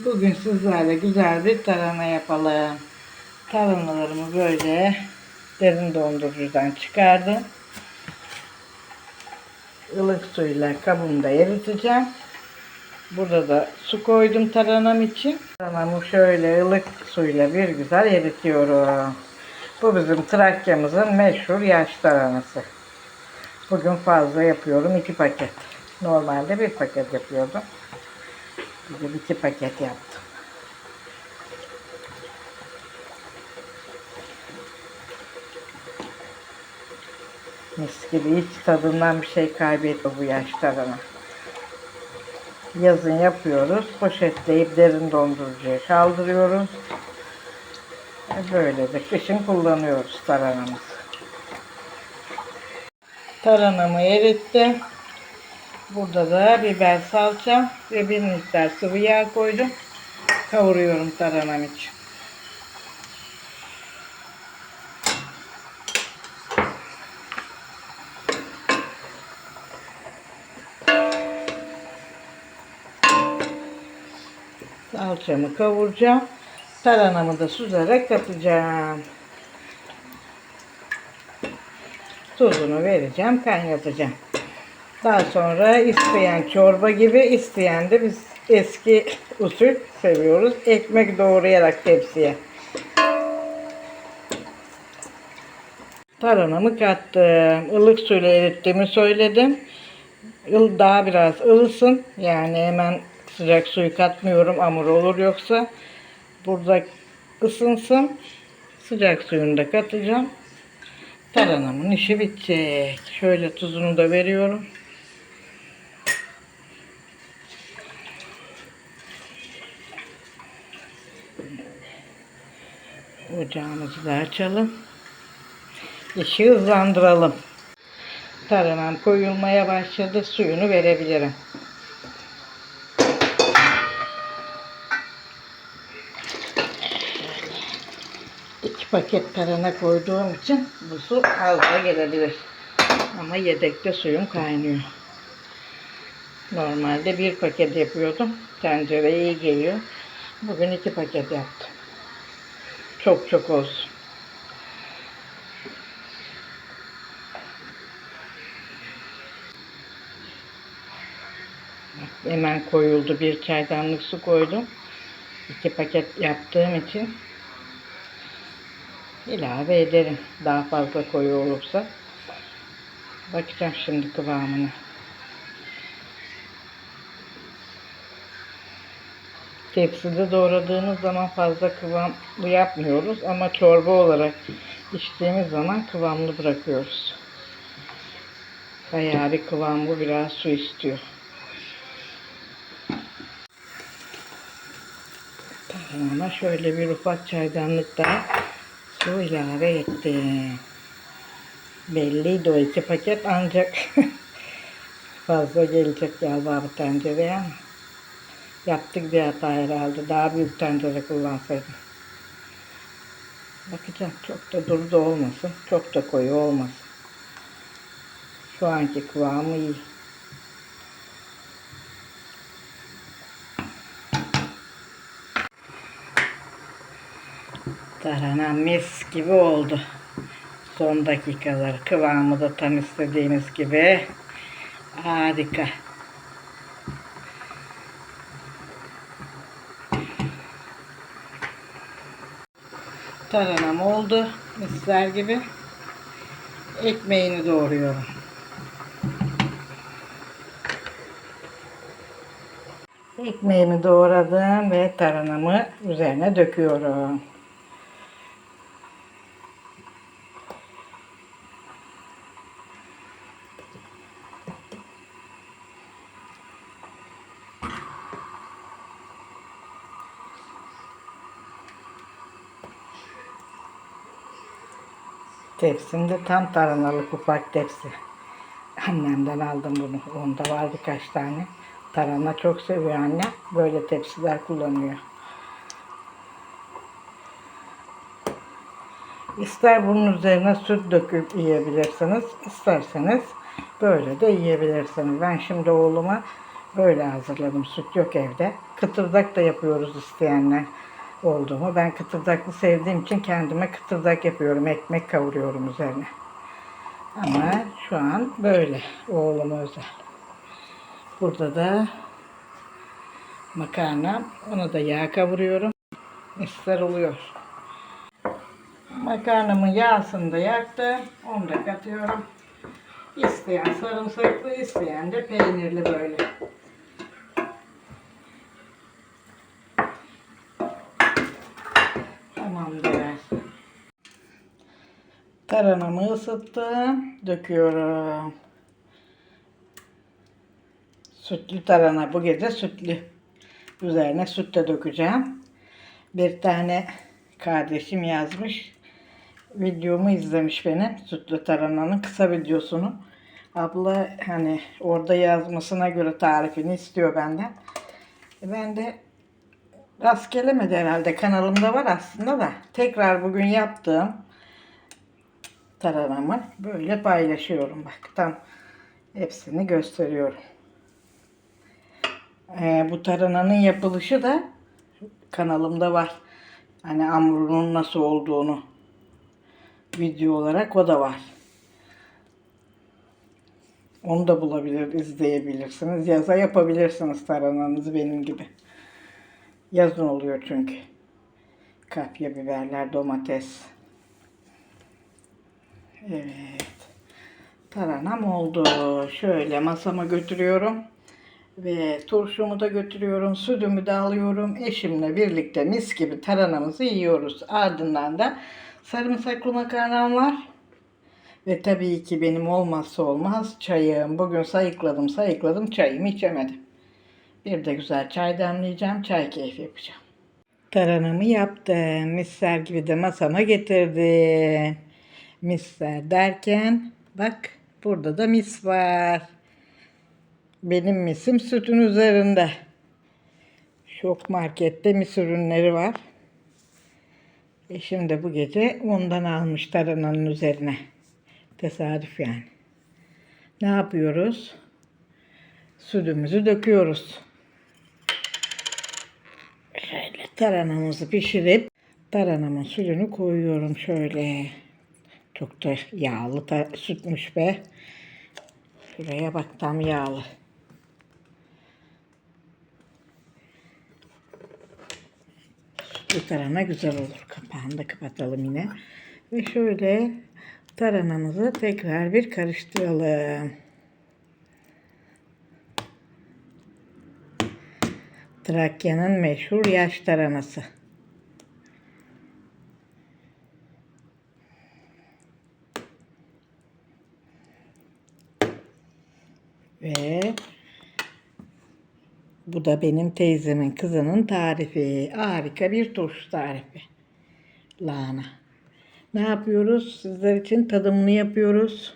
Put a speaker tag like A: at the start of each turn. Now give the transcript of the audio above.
A: Bugün sizlerle güzel bir tarhana yapalım. Tarhanalarımı böyle derin dondurucudan çıkardım. Ilık suyla kabımda eriteceğim. Burada da su koydum taranam için. Taranamı şöyle ılık suyla bir güzel eritiyorum. Bu bizim Trakya'mızın meşhur yaş taranası. Bugün fazla yapıyorum. iki paket. Normalde bir paket yapıyordum. Bugün iki paket yaptım. Mis gibi hiç tadından bir şey kaybetmiyor bu yaş tarhana. Yazın yapıyoruz. Poşetleyip derin dondurucuya kaldırıyoruz. Böyle de kışın kullanıyoruz tarhanamızı. Tarhanamı erittim. Burada da biber salça ve bir miktar sıvı yağ koydum. Kavuruyorum tarhanam için. Salçamı kavuracağım. Tarhanamı da süzerek katacağım. Tuzunu vereceğim, kaynatacağım. Daha sonra isteyen çorba gibi, isteyen de biz eski usul seviyoruz. Ekmek doğrayarak tepsiye. Tarhanamı kattım. Ilık suyla erittiğimi söyledim. Daha biraz ılısın. Yani hemen sıcak suyu katmıyorum hamur olur yoksa. Burada ısınsın. Sıcak suyunu da katacağım. Tarhanamın işi bitecek. Şöyle tuzunu da veriyorum. Ocağımızı da açalım. İşi hızlandıralım. Tarhanam koyulmaya başladı. Suyunu verebilirim. İki paket tarhana koyduğum için bu su fazla gelebilir. Ama yedekte suyum kaynıyor. Normalde bir paket yapıyordum. Tencereye iyi geliyor. Bugün iki paket yaptım. Çok çok olsun. Hemen koyuldu. Bir çaydanlık su koydum. İki paket yaptığım için ilave ederim. Daha fazla koyu olursa. Bakacağım şimdi kıvamına. Tepside doğradığımız zaman fazla kıvamlı yapmıyoruz ama çorba olarak içtiğimiz zaman kıvamlı bırakıyoruz. Bayağı bir kıvamlı biraz su istiyor. Ama şöyle bir ufak çaydanlık daha su ilave ettim. Belliydi o iki paket ancak fazla gelecek galiba bu tencereye ama yaptık bir hata herhalde. Daha büyük tencere kullansaydım. Bakacağım çok da duru da olmasın. Çok da koyu olmasın. Şu anki kıvamı iyi. Tarhana mis gibi oldu. Son dakikalar kıvamı da tam istediğimiz gibi. Harika. Tarhanam oldu. Misler gibi. Ekmeğini doğruyorum. Ekmeğimi doğradım ve tarhanamı üzerine döküyorum. Tepsimde tam tarhanalık ufak tepsi. Annemden aldım bunu. Onda var birkaç tane. Tarhana çok seviyor anne. Böyle tepsiler kullanıyor. İster bunun üzerine süt döküp yiyebilirsiniz. isterseniz böyle de yiyebilirsiniz. Ben şimdi oğluma Böyle hazırladım. Süt yok evde. Kıtırdak da yapıyoruz isteyenler oldu mu. Ben kıtırdaklı sevdiğim için kendime kıtırdak yapıyorum. Ekmek kavuruyorum üzerine. Ama şu an böyle. Oğluma özel. Burada da makarna. Onu da yağ kavuruyorum. Misler oluyor. Makarnamın yağsını da yaktım. Onu da katıyorum. İsteyen sarımsaklı, isteyen de peynirli böyle. Taranamı ısıttım. Döküyorum. Sütlü tarhana bu gece sütlü. Üzerine süt de dökeceğim. Bir tane kardeşim yazmış. Videomu izlemiş benim. Sütlü tarhananın kısa videosunu. Abla hani orada yazmasına göre tarifini istiyor benden. Ben de rast gelemedi herhalde. Kanalımda var aslında da. Tekrar bugün yaptığım taranamı böyle paylaşıyorum. Bak tam hepsini gösteriyorum. Ee, bu tarananın yapılışı da kanalımda var. Hani hamurunun nasıl olduğunu video olarak o da var. Onu da bulabilir, izleyebilirsiniz. Yaza yapabilirsiniz tarananızı benim gibi. Yazın oluyor çünkü. Kapya biberler, domates. Evet. Taranam oldu. Şöyle masama götürüyorum. Ve turşumu da götürüyorum. Sütümü de alıyorum. Eşimle birlikte mis gibi taranamızı yiyoruz. Ardından da sarımsaklı makarnam var. Ve tabii ki benim olmazsa olmaz çayım. Bugün sayıkladım sayıkladım çayımı içemedim. Bir de güzel çay demleyeceğim. Çay keyfi yapacağım. Taranamı yaptım. Misler gibi de masama getirdim. Misler derken bak burada da mis var. Benim misim sütün üzerinde. Şok markette mis ürünleri var. Eşim de bu gece ondan almış tarananın üzerine. Tesadüf yani. Ne yapıyoruz? Sütümüzü döküyoruz. Şöyle taranamızı pişirip taranamın suyunu koyuyorum şöyle. Çok da yağlı ta- sütmüş be. Şuraya bak tam yağlı. Sütlü tarhana güzel olur. Kapağını da kapatalım yine. Ve şöyle taranamızı tekrar bir karıştıralım. Trakya'nın meşhur yaş taranası. Ve bu da benim teyzemin kızının tarifi. Harika bir turşu tarifi. Lahana. Ne yapıyoruz? Sizler için tadımını yapıyoruz.